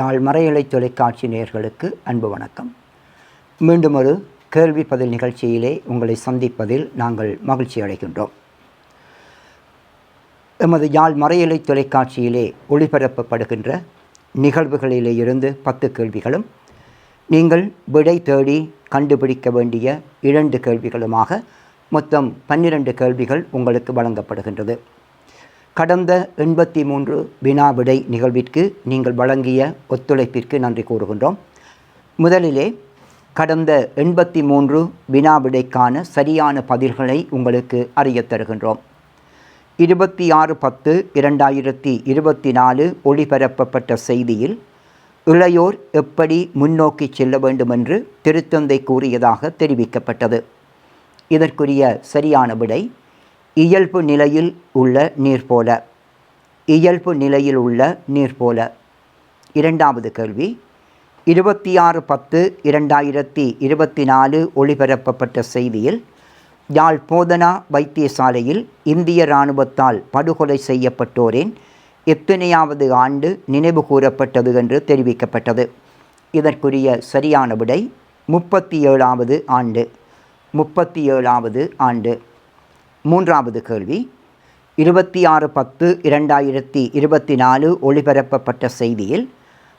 யாழ் மறையலை தொலைக்காட்சி நேயர்களுக்கு அன்பு வணக்கம். மீண்டும் ஒரு கேள்வி பதில் நிகழ்ச்சியிலே உங்களை சந்திப்பதில் நாங்கள் மகிழ்ச்சி அடைகின்றோம். எமது யாழ் மறையலை தொலைக்காட்சியிலே ஒளிபரப்பப்படுகின்ற நிகழ்வுகளிலே இருந்து பத்து கேள்விகளும் நீங்கள் விடை தேடி கண்டுபிடிக்க வேண்டிய இரண்டு கேள்விகளுமாக மொத்தம் பன்னிரண்டு கேள்விகள் உங்களுக்கு வழங்கப்படுகின்றது. கடந்த எண்பத்தி மூன்று வினா விடை நிகழ்விற்கு நீங்கள் வழங்கிய ஒத்துழைப்பிற்கு நன்றி கூறுகின்றோம். முதலிலே கடந்த எண்பத்தி மூன்று வினா விடைக்கான சரியான பதில்களை உங்களுக்கு அறியத் தருகின்றோம். இருபத்தி ஆறு பத்து இரண்டாயிரத்தி இருபத்தி நாலு ஒளிபரப்பப்பட்ட செய்தியில் இளையோர் எப்படி முன்னோக்கி செல்ல வேண்டுமென்று திருத்தந்தை கூறியதாக தெரிவிக்கப்பட்டது. இதற்குரிய சரியான விடை இயல்பு நிலையில் உள்ள நீர் போல. இயல்பு நிலையில் உள்ள நீர் போல. இரண்டாவது கேள்வி. இருபத்தி ஆறு பத்து இரண்டாயிரத்தி இருபத்தி நாலு ஒளிபரப்பப்பட்ட செய்தியில் யாழ் போதனா வைத்தியசாலையில் இந்திய இராணுவத்தால் படுகொலை செய்யப்பட்டோரின் எத்தனையாவது ஆண்டு நினைவு கூறப்பட்டது என்று தெரிவிக்கப்பட்டது. இதற்குரிய சரியான விடை முப்பத்தி ஏழாவது ஆண்டு. முப்பத்தி ஏழாவது ஆண்டு. மூன்றாவது கேள்வி. இருபத்தி ஆறு பத்து இரண்டாயிரத்தி இருபத்தி நாலு ஒளிபரப்பப்பட்ட செய்தியில்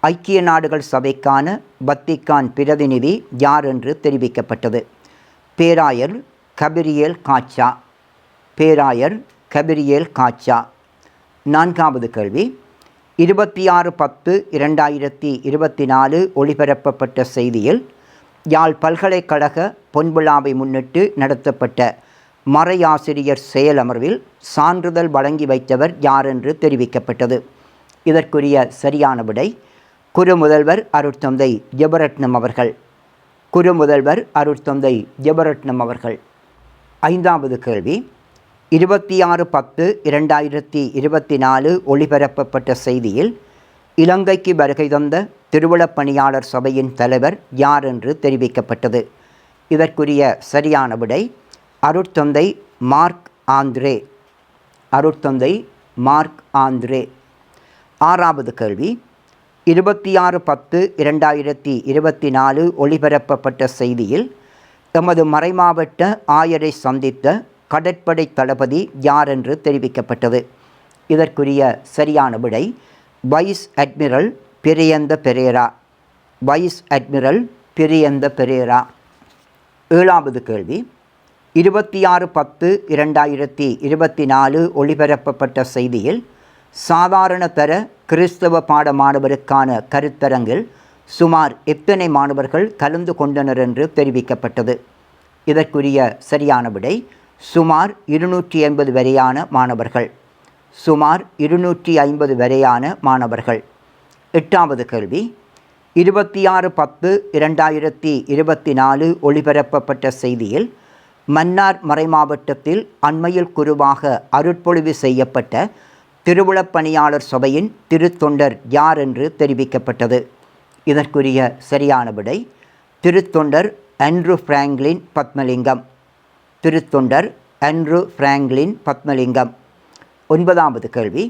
ஐக்கிய நாடுகள் சபைக்கான வத்திக்கான் பிரதிநிதி யார் என்று தெரிவிக்கப்பட்டது. பேராயர் கபிரியேல் காச்சா பேராயர் கபிரியேல் காச்சா நான்காவது கேள்வி. இருபத்தி ஆறு பத்து இரண்டாயிரத்தி இருபத்தி நாலு ஒளிபரப்பப்பட்ட செய்தியில் யாழ் பல்கலைக்கழக பொன்விழாவை முன்னிட்டு நடத்தப்பட்ட மறையாசிரியர் செயலமர்வில் சான்றிதழ் வழங்கி வைத்தவர் யார் என்று தெரிவிக்கப்பட்டது. இதற்குரிய சரியான விடை குருமுதல்வர் அருட்தந்தை ஜெபரட்னம் அவர்கள். குருமுதல்வர் அருட்தந்தை ஜெபரட்னம் அவர்கள். ஐந்தாவது கேள்வி. இருபத்தி ஆறு பத்து இரண்டாயிரத்தி இருபத்தி நாலு ஒளிபரப்பப்பட்ட செய்தியில் இலங்கைக்கு வருகை தந்த திருவிழப் பணியாளர் சபையின் தலைவர் யார் என்று தெரிவிக்கப்பட்டது. இதற்குரிய சரியான விடை அருட்தந்தை மார்க் ஆந்திரே. அருட்தந்தை மார்க் ஆந்திரே. ஆறாவது கேள்வி. இருபத்தி ஆறு பத்து இரண்டாயிரத்தி இருபத்தி நாலு ஒளிபரப்பப்பட்ட செய்தியில் எமது மறைமாவட்ட ஆயரை சந்தித்த கடற்படை தளபதி யார் என்று தெரிவிக்கப்பட்டது? இதற்குரிய சரியான விடை vice admiral Priyantha Perera. Vice admiral Priyantha Perera. ஏழாவது கேள்வி. இருபத்தி ஆறு பத்து இரண்டாயிரத்தி இருபத்தி நாலு ஒளிபரப்பப்பட்ட செய்தியில் சாதாரண தர கிறிஸ்தவ பாட மாணவருக்கான கருத்தரங்கில் சுமார் எத்தனை மாணவர்கள் கலந்து கொண்டனர் என்று தெரிவிக்கப்பட்டது. இதற்குரிய சரியான விடை சுமார் இருநூற்றி ஐம்பது வரையான மாணவர்கள். சுமார் இருநூற்றி ஐம்பது வரையான மாணவர்கள். எட்டாவது கேள்வி இருபத்தி ஆறு பத்து இரண்டாயிரத்தி இருபத்தி நாலு ஒளிபரப்பப்பட்ட செய்தியில் மன்னார் மறைமாவட்டத்தில் அண்மையில் குருவாக அருட்பொழிவு செய்யப்பட்ட திருவுளப் பணியாளர் சபையின் திருத்தொண்டர் யார் என்று தெரிவிக்கப்பட்டது? இதற்குரிய சரியான விடை திருத்தொண்டர் அன்ரு பிராங்க்லின் பத்மலிங்கம். திருத்தொண்டர் அன்ட்ரு பிராங்க்லின் பத்மலிங்கம். ஒன்பதாவது கேள்வி.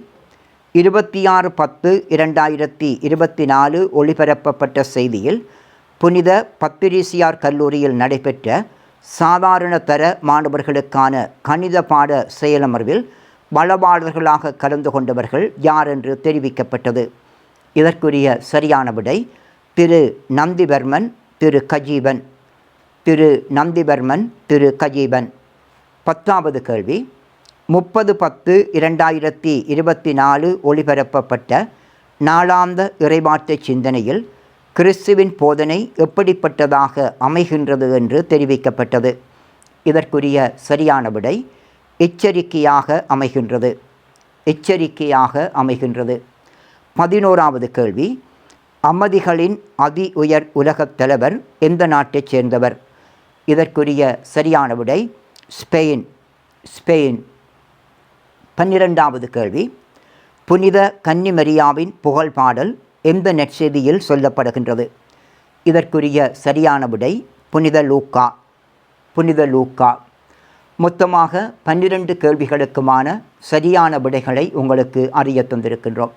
இருபத்தி ஆறு பத்து இரண்டாயிரத்தி இருபத்தி நாலு ஒளிபரப்பப்பட்ட செய்தியில் புனித பத்திரிசியார் கல்லூரியில் நடைபெற்ற சாதாரண தர மாணவர்களுக்கான கணித பாட செயலமர்வில் வளவாளர்களாக கலந்து கொண்டவர்கள் யார் என்று தெரிவிக்கப்பட்டது? இதற்குரிய சரியான விடை திரு. நந்திவர்மன் திரு. கஜீவன். திரு. நந்திவர்மன் திரு. கஜீவன். பத்தாவது கேள்வி. முப்பது பத்து இரண்டாயிரத்தி இருபத்தி நாலு ஒளிபரப்பப்பட்ட நாளாந்த இறைவார்த்தை சிந்தனையில் கிறிஸ்துவின் போதனை எப்படிப்பட்டதாக அமைகின்றது என்று தெரிவிக்கப்பட்டது. இதற்குரிய சரியான விடை எச்சரிக்கையாக அமைகின்றது. எச்சரிக்கையாக அமைகின்றது. பதினோராவது கேள்வி. அமதிகளின் அதி உயர் உலகத் தலைவர் எந்த நாட்டைச் சேர்ந்தவர்? இதற்குரிய சரியான விடை ஸ்பெயின். ஸ்பெயின். பன்னிரெண்டாவது கேள்வி. புனித கன்னிமரியாவின் புகழ் பாடல் எந்த நெற்செய்தியில் சொல்லப்படுகின்றது? இதற்குரிய சரியான விடை புனித லூக்கா. புனித லூக்கா. மொத்தமாக பன்னிரண்டு கேள்விகளுக்குமான சரியான விடைகளை உங்களுக்கு அறிய தந்திருக்கின்றோம்.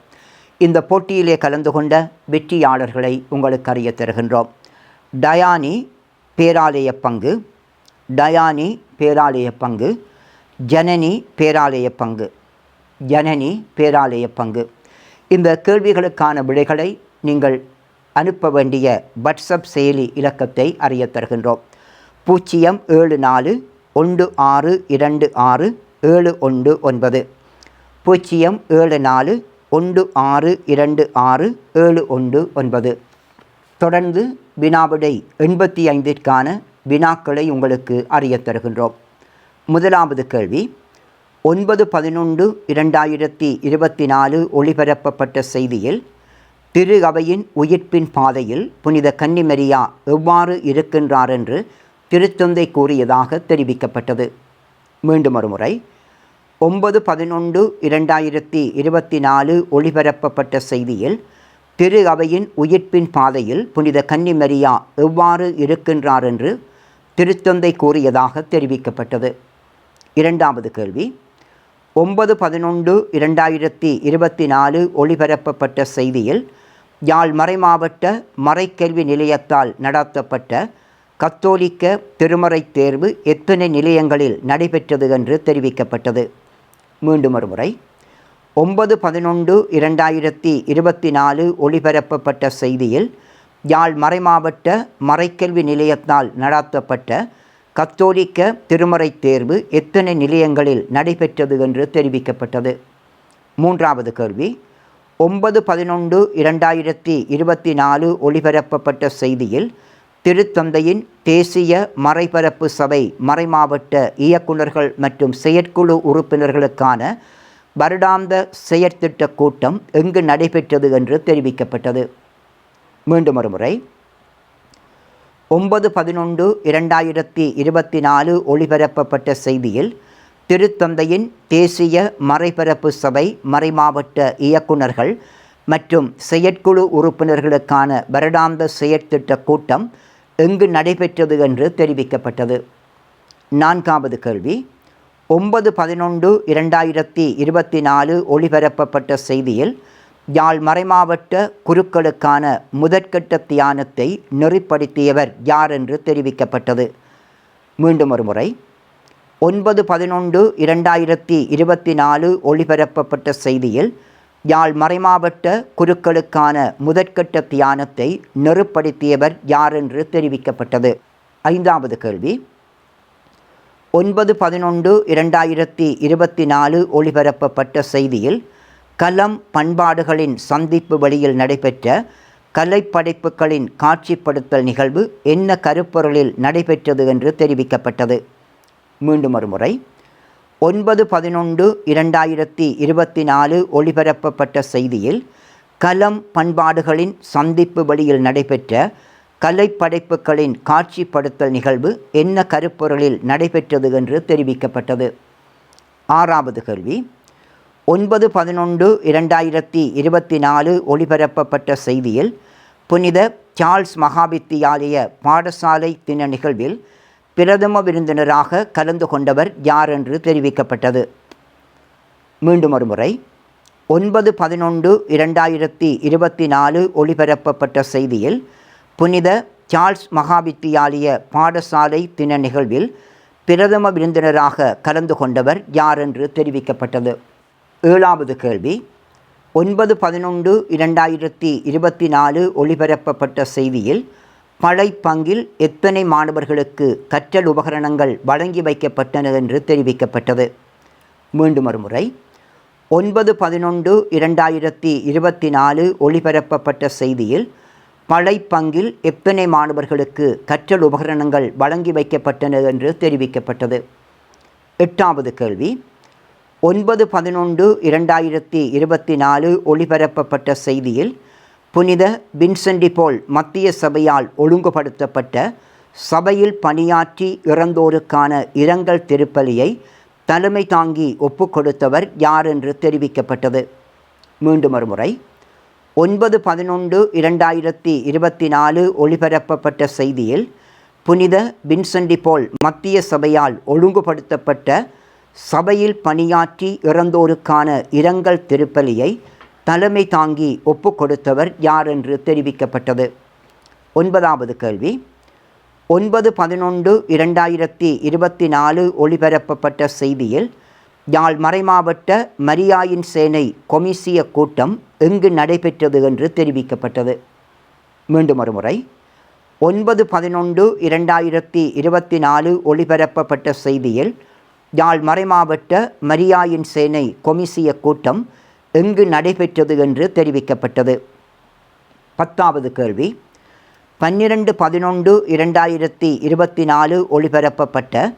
இந்த போட்டியிலே கலந்து கொண்ட வெற்றியாளர்களை உங்களுக்கு அறிய தருகின்றோம். டயானி பேராலய பங்கு. டயானி பேராலய பங்கு. ஜனனி பேராலய பங்கு. ஜனனி பேராலய பங்கு. இந்த கேள்விகளுக்கான விடைகளை நீங்கள் அனுப்ப வேண்டிய வாட்ஸ்அப் செயலி இலக்கத்தை அறிய தருகின்றோம். பூஜ்ஜியம் ஏழு நாலு ஒன்று ஆறு இரண்டு ஆறு ஏழு ஒன்று ஒன்பது. பூஜ்ஜியம் ஏழு நாலு ஒன்று ஆறு இரண்டு ஆறு ஏழு ஒன்று ஒன்பது. தொடர்ந்து வினாவிடை எண்பத்தி ஐந்திற்கான வினாக்களை உங்களுக்கு அறிய தருகின்றோம். முதலாவது கேள்வி ஒன்பது பதினொன்று இரண்டாயிரத்தி இருபத்தி நாலு ஒளிபரப்பப்பட்ட செய்தியில் திரு அவையின் உயிர்ப்பின் பாதையில் புனித கன்னிமரியா எவ்வாறு இருக்கின்றார் என்று திருத்தந்தை கூறியதாக தெரிவிக்கப்பட்டது. மீண்டும் ஒருமுறை ஒன்பது பதினொன்று இரண்டாயிரத்தி இருபத்தி நாலு ஒளிபரப்பப்பட்ட செய்தியில் திரு அவையின் உயிர்ப்பின் பாதையில் புனித கன்னிமரியா எவ்வாறு இருக்கின்றார் என்று திருத்தந்தை கூறியதாக தெரிவிக்கப்பட்டது. இரண்டாவது கேள்வி ஒன்பது பதினொன்று இரண்டாயிரத்தி இருபத்தி நாலு ஒளிபரப்பப்பட்ட செய்தியில் யாழ் மறைமாவட்ட மறைக்கல்வி நிலையத்தால் நடத்தப்பட்ட கத்தோலிக்க திருமறை தேர்வு எத்தனை நிலையங்களில் நடைபெற்றது என்று தெரிவிக்கப்பட்டது. மீண்டும் ஒரு முறை ஒன்பது பதினொன்று இரண்டாயிரத்தி இருபத்தி நாலு ஒளிபரப்பப்பட்ட செய்தியில் யாழ் மறைமாவட்ட மறைக்கல்வி நிலையத்தால் நடத்தப்பட்ட கத்தோலிக்க திருமறை தேர்வு எத்தனை நிலையங்களில் நடைபெற்றது என்று தெரிவிக்கப்பட்டது? மூன்றாவது கேள்வி. ஒன்பது பதினொன்று இரண்டாயிரத்தி இருபத்தி நாலு ஒளிபரப்பப்பட்ட செய்தியில் திருத்தந்தையின் தேசிய மறைபரப்பு சபை மறைமாவட்ட இயக்குநர்கள் மற்றும் செயற்குழு உறுப்பினர்களுக்கான வருடாந்த செயற்திட்ட கூட்டம் எங்கு நடைபெற்றது என்று தெரிவிக்கப்பட்டது. மீண்டும் ஒருமுறை. ஒன்பது பதினொன்று இரண்டாயிரத்தி இருபத்தி நாலு ஒளிபரப்பப்பட்ட செய்தியில் திருத்தந்தையின் தேசிய மறைபரப்பு சபை மறைமாவட்ட இயக்குநர்கள் மற்றும் செயற்குழு உறுப்பினர்களுக்கான வருடாந்த செயற்திட்ட கூட்டம் எங்கு நடைபெற்றது என்று தெரிவிக்கப்பட்டது. நான்காவது கேள்வி ஒன்பது பதினொன்று இரண்டாயிரத்தி இருபத்தி நாலு ஒளிபரப்பப்பட்ட செய்தியில் யாழ் மறைமாவட்ட குருக்களுக்கான முதற்கட்ட தியானத்தை நெறிப்படுத்தியவர் யார் என்று தெரிவிக்கப்பட்டது? மீண்டும் ஒரு முறை. ஒன்பது பதினொன்று இரண்டாயிரத்தி இருபத்தி நாலு ஒளிபரப்பப்பட்ட செய்தியில் யாழ் மறைமாவட்ட குருக்களுக்கான முதற்கட்ட தியானத்தை நெருப்படுத்தியவர் யார் என்று தெரிவிக்கப்பட்டது? ஐந்தாவது கேள்வி. ஒன்பது பதினொன்று இரண்டாயிரத்தி இருபத்தி நாலு ஒளிபரப்பப்பட்ட செய்தியில் கலம் பண்பாடுகளின் சந்திப்பு வழியில் நடைபெற்ற கலைப்படைப்புகளின் காட்சிப்படுத்தல் நிகழ்வு என்ன கருப்பொருளில் நடைபெற்றது என்று தெரிவிக்கப்பட்டது. மீண்டும் ஒருமுறை. ஒன்பது பதினொன்று இரண்டாயிரத்தி இருபத்தி நாலு ஒளிபரப்பப்பட்ட செய்தியில் கலம் பண்பாடுகளின் சந்திப்பு வழியில் நடைபெற்ற கலைப்படைப்புகளின் காட்சிப்படுத்தல் நிகழ்வு என்ன கருப்பொருளில் நடைபெற்றது என்று தெரிவிக்கப்பட்டது. ஆறாவது கேள்வி. ஒன்பது பதினொன்று இரண்டாயிரத்தி இருபத்தி நாலு ஒளிபரப்பப்பட்ட செய்தியில் புனித சார்ல்ஸ் மகாவித்தியாலய பாடசாலை தின நிகழ்வில் பிரதம விருந்தினராக கலந்து கொண்டவர் யார் என்று தெரிவிக்கப்பட்டது? மீண்டும் ஒருமுறை. ஒன்பது பதினொன்று இரண்டாயிரத்தி இருபத்தி நாலு ஒளிபரப்பப்பட்ட செய்தியில் புனித சார்ல்ஸ் மகாவித்தியாலய பாடசாலை தின நிகழ்வில் பிரதம விருந்தினராக கலந்து கொண்டவர் யார் என்று தெரிவிக்கப்பட்டது? ஏழாவது கேள்வி. ஒன்பது பதினொன்று இரண்டாயிரத்தி இருபத்தி நாலு ஒளிபரப்பப்பட்ட செய்தியில் பழை பங்கில் எத்தனை மாணவர்களுக்கு கற்றல் உபகரணங்கள் வழங்கி வைக்கப்பட்டன என்று தெரிவிக்கப்பட்டது. மீண்டும் ஒருமுறை. ஒன்பது பதினொன்று இரண்டாயிரத்தி இருபத்தி நாலு ஒளிபரப்பப்பட்ட செய்தியில் பழை பங்கில் எத்தனை மாணவர்களுக்கு கற்றல் உபகரணங்கள் வழங்கி வைக்கப்பட்டன என்று தெரிவிக்கப்பட்டது. எட்டாவது கேள்வி. ஒன்பது பதினொன்று இரண்டாயிரத்தி இருபத்தி நாலு ஒளிபரப்பப்பட்ட செய்தியில் புனித வின்சென்டி போல் மத்திய சபையால் ஒழுங்குபடுத்தப்பட்ட சபையில் பணியாற்றி இறந்தோருக்கான இரங்கல் திருப்பலியை தலைமை தாங்கி ஒப்புக்கொடுத்தவர் யார் என்று தெரிவிக்கப்பட்டது? மீண்டும் ஒருமுறை. ஒன்பது பதினொன்று இரண்டாயிரத்தி இருபத்தி நாலு ஒளிபரப்பப்பட்ட செய்தியில் புனித வின்சென்டி போல் மத்திய சபையால் ஒழுங்குபடுத்தப்பட்ட சபையில் பணியாற்றி இறந்தோருக்கான இரங்கல் திருப்பலியை தலைமை தாங்கி ஒப்பு கொடுத்தவர் யார் என்று தெரிவிக்கப்பட்டது? ஒன்பதாவது கேள்வி. ஒன்பது பதினொன்று இரண்டாயிரத்தி இருபத்தி நாலு ஒளிபரப்பப்பட்ட செய்தியில் யாழ் மறைமாவட்ட மரியாயின் சேனை கொமிசிய கூட்டம் எங்கு நடைபெற்றது என்று தெரிவிக்கப்பட்டது? மீண்டும் ஒருமுறை. ஒன்பது பதினொன்று இரண்டாயிரத்தி இருபத்தி நாலு ஒளிபரப்பப்பட்ட செய்தியில் யாழ் மறைமாவட்ட மரியாயின் சேனை கொமிசிய கூட்டம் எங்கு நடைபெற்றது என்று தெரிவிக்கப்பட்டது. பத்தாவது கேள்வி. பன்னிரண்டு பதினொன்று இரண்டாயிரத்தி இருபத்தி நாலு ஒளிபரப்பப்பட்ட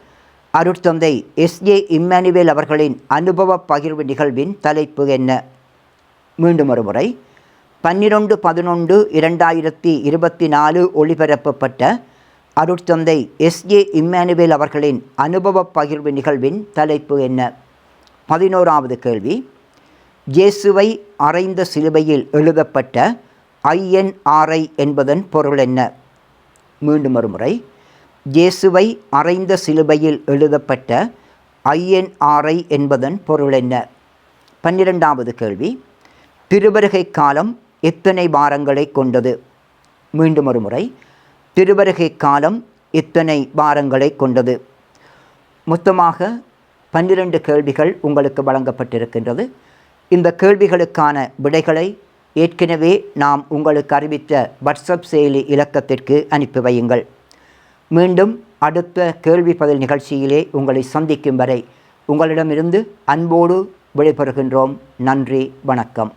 அருட்தந்தை எஸ். ஏ இம்மானுவேல் அவர்களின் அனுபவ பகிர்வு நிகழ்வின் தலைப்பு என்ன? மீண்டும் ஒருமுறை பன்னிரண்டு பதினொன்று இரண்டாயிரத்தி இருபத்தி நாலு ஒளிபரப்பப்பட்ட அருட்தந்தை எஸ் ஏ இம்மானுவேல் அவர்களின் அனுபவ பகிர்வு நிகழ்வின் தலைப்பு என்ன? பதினோராவது கேள்வி. இயேசுவை அறைந்த சிலுவையில் எழுதப்பட்ட ஐஎன்ஆர்ஐ என்பதன் பொருள் என்ன? மீண்டும் ஒருமுறை இயேசுவை அறைந்த சிலுவையில் எழுதப்பட்ட ஐஎன்ஆர்ஐ என்பதன் பொருள் என்ன? பன்னிரெண்டாவது கேள்வி. திருவருகை காலம் எத்தனை வாரங்களை கொண்டது? மீண்டும் ஒருமுறை முறை திருவருகை காலம் இத்தனை வாரங்களை கொண்டது. மொத்தமாக பன்னிரண்டு கேள்விகள் உங்களுக்கு வழங்கப்பட்டிருக்கின்றது. இந்த கேள்விகளுக்கான விடைகளை ஏற்கனவே நாம் உங்களுக்கு அறிவித்த வாட்ஸ்அப் செயலி இலக்கத்திற்கு அனுப்பி வையுங்கள். மீண்டும் அடுத்த கேள்வி பதில் நிகழ்ச்சியிலே உங்களை சந்திக்கும் வரை உங்களிடமிருந்து அன்போடு விடைபெறுகின்றோம். நன்றி வணக்கம்.